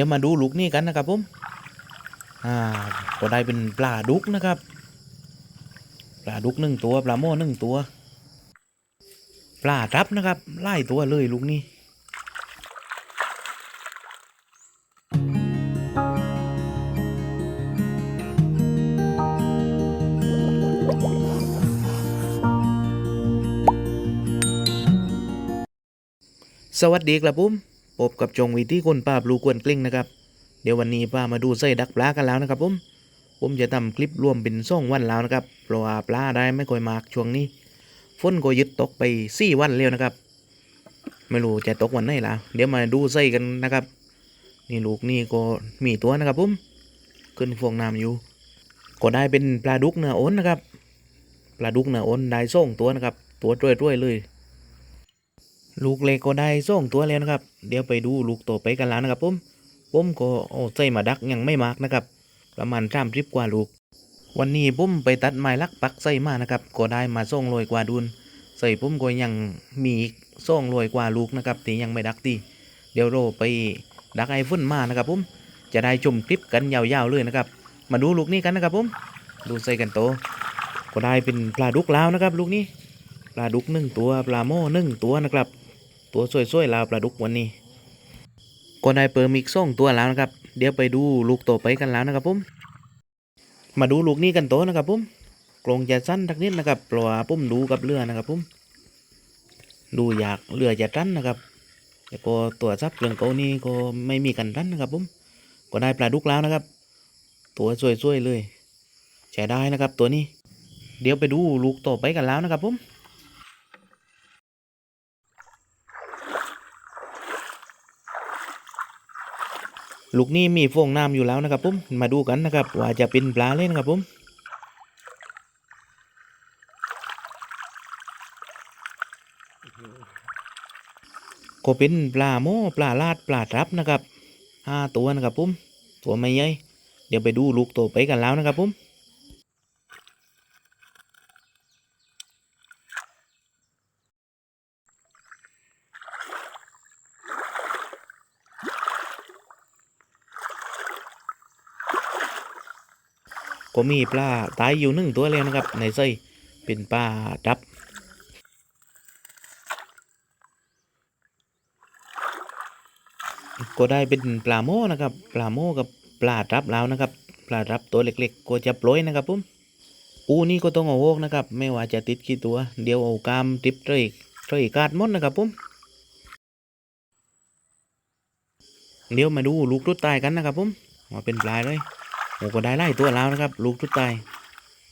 ดี๋ยวมาดูลูกนี่กันนะครับผมอ่าก็ได้เป็นปลาดุกนะครับ ปลาดุกหนึ่งตัว ปลาโม่หนึ่งตัว ปลาทับนะครับ ไล่ตัวเลยลูกนี้สวัสดีครับผม พบกับจงวิธีคนป้าบลูกวนกลิ้งนะครับ เดี๋ยววันนี้ป้ามาดูไส้ดักปลากันแล้วนะครับผมผมจะทำคลิปรวมเป็นส่องวันแล้วนะครับเพราะว่าปลาได้ไม่ค่อยมากช่วงนี้ฝนก็ยึดตกไปสี่วันแล้วนะครับ ไม่รู้จะตกวันไหนแล้วเดี๋ยวมาดูไส้กันนะครับ นี่ลูกนี่ก็มีตัวนะครับผมขึ้นฟองน้ำอยู่ ก็ได้เป็นปลาดุกเนื้ออ้นนะครับปลาดุกเนื้ออ้นได้ส่งตัวนะครับ ตัวจ้วยๆเลย ลูกเล็กก็ได้ส่งตัวแล้วนะครับ เดี๋ยวไปดูลูกโตไปกันแล้วนะครับผมผมก็เอาใส่มาดักยังไม่มากนะครับ ประมาณสามสิบกว่าลูก วันนี้ผมไปตัดไม้ลักปักใส่มานะครับ ก็ได้มาส่งลอยกว่าดุนใส่ผมก็ยังมีส่งลอยกว่าลูกนะครับที่ยังไม่ดักตีเดี๋ยวเราไปดักไอ้ฝุ่นมานะครับผมจะได้ชมคลิปกันยาวๆเลยนะครับ มาดูลูกนี้กันนะครับผมดูใส่กันโต ก็ได้เป็นปลาดุกแลาวนะครับ ลูกนี้ปลาดุกหนึ่งตัวปลาโม่หนึ่งตัวนะครับ ตัวสวยๆลาวปลาดุกวันนี้ก็ได้เปิมอีกส่งตัวแล้วนะครับ เดี๋ยวไปดูลูกโตไปกันแล้วนะครับผมมาดูลูกนี้กันโตนะครับผมกรงจะสั้นทักนิดนะครับเพราะว่าผมดูกับเรือนะครับผมดูอยากเรือจะสั้นนะครับแล้วก็ตัวซับเรื่องเกานี่ก็ไม่มีกันสั้นนะครับผมก็ได้ปลาดุกแล้วนะครับ ตัวสวยๆเลยใช้ได้นะครับตัวนี้ เดี๋ยวไปดูลูกโตไปกันแล้วนะครับผม ลูกนี้มีฟองน้ำอยู่แล้วนะครับผมมาดูกันนะครับว่าจะเป็นปลาเล่นครับผมก็เป็นปลาโม่ปลาลาดปลาทับนะครับห้าตัวนะครับผมตัวไม่ใหญ่เดี๋ยวไปดูลูกโตไปกันแล้วนะครับผม ก็มีปลาตายอยู่หนึ่งตัวแล้วนะครับ ในไส้เป็นปลาทับก็ได้เป็นปลาโม่นะครับ ปลาโม่กับปลาทับแล้วนะครับ ปลาทับตัวเล็กๆ ก็จะปล่อยนะครับผมปูนี่ก็ต้องเอาโอกนะครับ ไม่ว่าจะติดกี่ตัว เดี๋ยวเอากามติบเตยเตยกาดมดนะครับผมเดี๋ยวมาดูลูกทุดตายกันนะครับผมมาเป็นปลาเลย โอ้ก็ได้ไล่ตัวแล้วนะครับ ลูกทุดตาย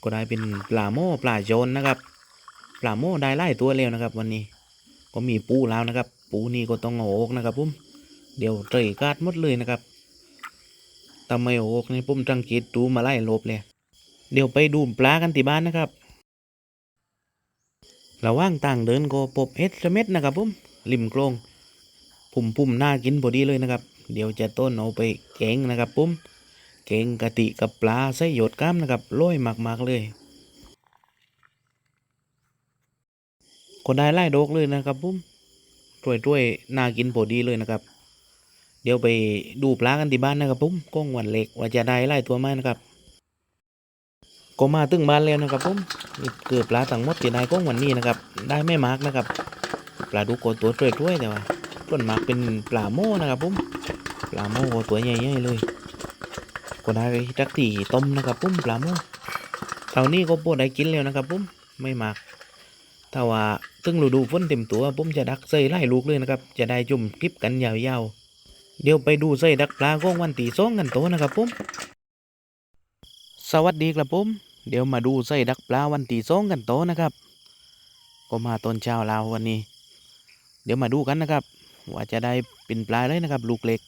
ก็ได้เป็นปลาโม่ปลาโจนนะครับปลาโม่ได้ไล่ตัวแล้วนะครับ วันนี้ก็มีปูแล้วนะครับ ปูนี่ก็ต้องโอกนะครับผมเดี๋ยวเตยกาดหมดเลยนะครับทำไมโอกนี่ผมจังกิดดูมาไล่ลบเลยเดี๋ยวไปดูปลากันที่บ้านนะครับระว่างต่างเดินก็พบเห็ดเม็ดนะครับผมริมโครงปุ่มปุ่มๆน่ากินพอดีเลยนะครับ เดี๋ยวจะต้นเอาไปแกงนะครับผม แกงกะทิกับปลาใส่หยดก้ามนะครับร้อยมากๆเลยก็ได้ไล่ดกเลยนะครับผมถ้วยน่ากินพอดีเลยนะครับ เดี๋ยวไปดูปลากันที่บ้านนะครับผมก้องวันเล็กว่าจะได้ไล่ตัวไหมนะครับ ก็มาตึงบ้านแล้วนะครับผมนี่คือบปลาทั้งมดที่ได้ก้องวันนี้นะครับ ได้ไม่มากนะครับ ปลาดุกก็ตัวถ้วยแต่ว่าต้นมากเป็นปลาโม่นะครับผมปลาโม่ตัวใหญ่ๆเลย ก็ได้จักตีต้มนะครับผมปลาโม่เท่านี้ก็พอได้กินแล้วนะครับผมไม่มากถ้าว่าตึงฤดูฝนเต็มตัวผมจะดักใส่ไล่ลูกเลยนะครับ จะได้จุ่มคลิปกันยาวๆ เดี๋ยวไปดูใส่ดักปลาของวันตีสองกันโตนะครับผมสวัสดีครับผมเดี๋ยวมาดูใส่ดักปลาวันตีสองกันโตนะครับ ก็มาตอนเช้าแล้ววันนี้ เดี๋ยวมาดูกันนะครับ ว่าจะได้เป็นปลาเลยนะครับ ลูกเล็ก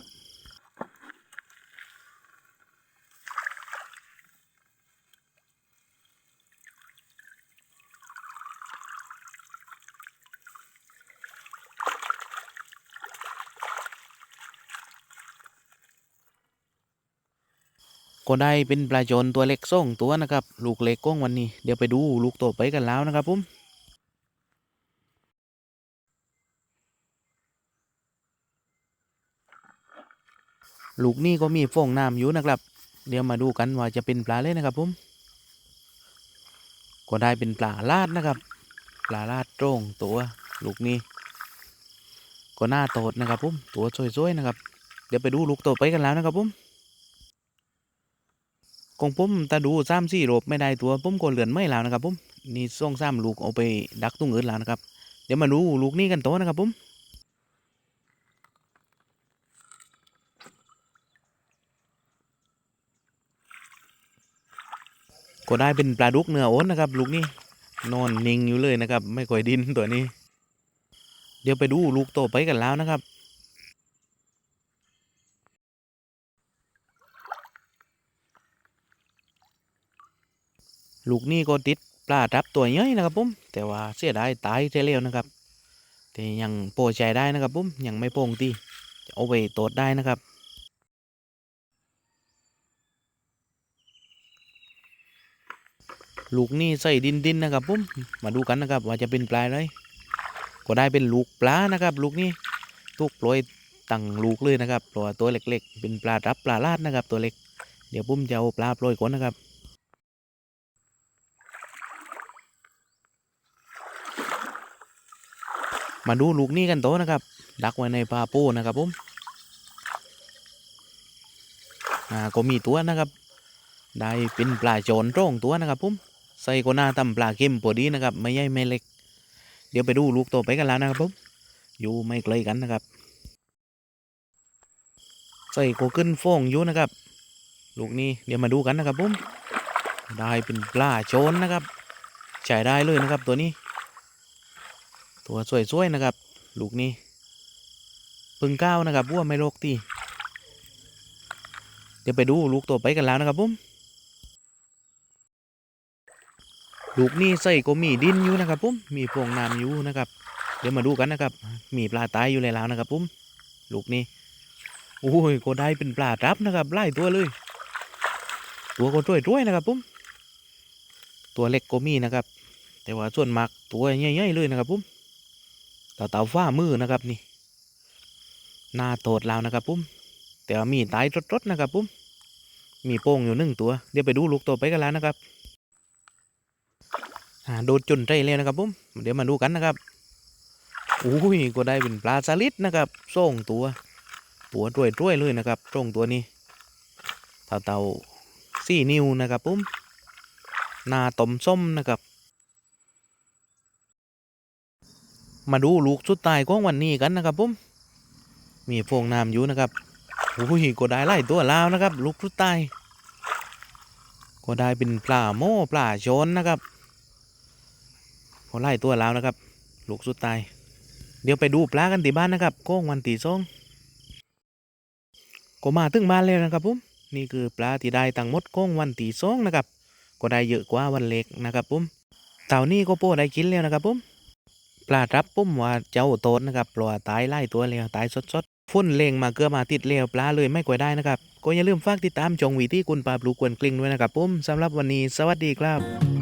ก็ได้เป็นปลาจนตัวเล็กส่งตัวนะครับ ลูกเล็กก้องวันนี้ เดี๋ยวไปดูลูกโตไปกันแล้วนะครับผมลูกนี่ก็มีฟองน้ำอยู่นะครับ เดี๋ยวมาดูกันว่าจะเป็นปลาเล่นะครับผมก็ได้เป็นปลาลาดนะครับ ปลาลาดตรงตัว ลูกนี้ก็หน้าโตดนะครับผมตัวสวยๆนะครับ เดี๋ยวไปดูลูกโตไปกันแล้วนะครับผม ของผมตาดูซ้ำสี่โรบไม่ได้ตัวผมก็เหลือนไม่แล้วนะครับผมนี่ส่งซ้ำลูกเอาไปดักตุ้งอื่นแล้วนะครับ เดี๋ยวมาดูลูกนี้กันโตนะครับผมก็ได้เป็นปลาดุกเนื้ออ้นนะครับ ลูกนี้นอนนิ่งอยู่เลยนะครับ ไม่ค่อยดินตัวนี้ เดี๋ยวไปดูลูกโตไปกันแล้วนะครับ ลูกนี้ก็ติดปลาทับตัวใหญ่นะครับผมแต่ว่าเสียดายตายเสียแล้วนะครับ แต่ยังโปรใจได้นะครับผมยังไม่โป่งตีเอาไปตรวจได้นะครับลูกนี่ใส่ดินดินๆนะครับผมมาดูกันนะครับ ว่าจะเป็นปลาอะไรก็ได้เป็นลูกปลานะครับ ลูกนี่ทุกปล่อยตั้งลูกเลยนะครับเพราะว่าตัวเล็กๆ เป็นปลารับปลาลาดนะครับ ตัวเล็ก เดี๋ยวผมจะเอาปลาปล่อยก่อนนะครับ มาดูลูกนี่กันโตนะครับ ดักไว้ในปลาปูนะครับผมอ่าก็มีตัวนะครับ ได้เป็นปลาโจรโร่งตัวนะครับผมใส่ก็น่าทำปลาเค็มพอดีนะครับ ไม่ใหญ่ไม่เล็ก เดี๋ยวไปดูลูกโตไปกันแล้วนะครับผมอยู่ไม่ไกลกันนะครับ ใส่ก็ขึ้นฟองอยู่นะครับ ลูกนี้เดี๋ยวมาดูกันนะครับผมได้เป็นปลาโจรนะครับใช้ได้เลยนะครับตัวนี้ ตัวสวยๆนะครับ ลูกนี้พึ่งก้าวนะครับวัวไม่โรคตีเดี๋ยวไปดูลูกตัวไปกันแล้วนะครับผมลูกนี้ใส่ก็มีดินอยู่นะครับผมมีพวงน้ำอยู่นะครับ เดี๋ยวมาดูกันนะครับ มีปลาตายอยู่แล้วนะครับผมลูกนี้โอ้ยก็ได้เป็นปลาทับนะครับไล่ตัวเลย ตัวก็ช่วยๆนะครับผมตัวเล็กก็มีนะครับ แต่ว่าส่วนมากตัวใหญ่ๆเลยนะครับผม ต่าเต่าฟ้ามือนะครับนี่หน้าโตดแล้วนะครับปุ้มแต่ว่ามีตายรดๆนะครับปุ้มมีโป้งอยู่หนึ่งตัว เดี๋ยวไปดูลูกโตไปกันแล้วนะครับอ่าโดนจนใจแล้วนะครับปุ้มเดี๋ยวมาดูกันนะครับอุ้ยก็ได้เป็นปลาสลิดนะครับส่งตัวตัวด้วยๆเลยนะครับส่งตัวนี้เต่าเต่าสี่นิ้วนะครับปุ้มหน้าต้มส้มนะครับ มาดูลูกสุดท้ายของวันนี้กันนะครับผมมีฟงน้ำอยู่นะครับอุ้ยก็ได้ไล่ตัวแล้วนะครับ ลูกสุดท้ายก็ได้เป็นปลาโม่ปลาชนนะครับก็ไล่ตัวแล้วนะครับ ลูกสุดท้ายเดี๋ยวไปดูปลากันที่บ้านนะครับก้องวันตีสองก็มาถึงบ้านแล้วนะครับผมนี่คือปลาที่ได้ตั้งมดก้องวันตีสองนะครับ ก็ได้เยอะกว่าวันเล็กนะครับผมเต่านี้ก็โป้ได้กินแล้วนะครับผม ปลารับปุ้มว่าเจ้าโตดนะครับปลาตายไล่ตัวแล้วตายสดๆฝุ่นเลงมาเกือบมาติดเล้วปลาเลยไม่กวยได้นะครับก็อย่าลืมฝากติดตามจงวีที่คุณปลาปลูกกวนกลิ้งด้วยนะครับปุ้มสำหรับวันนี้สวัสดีครับ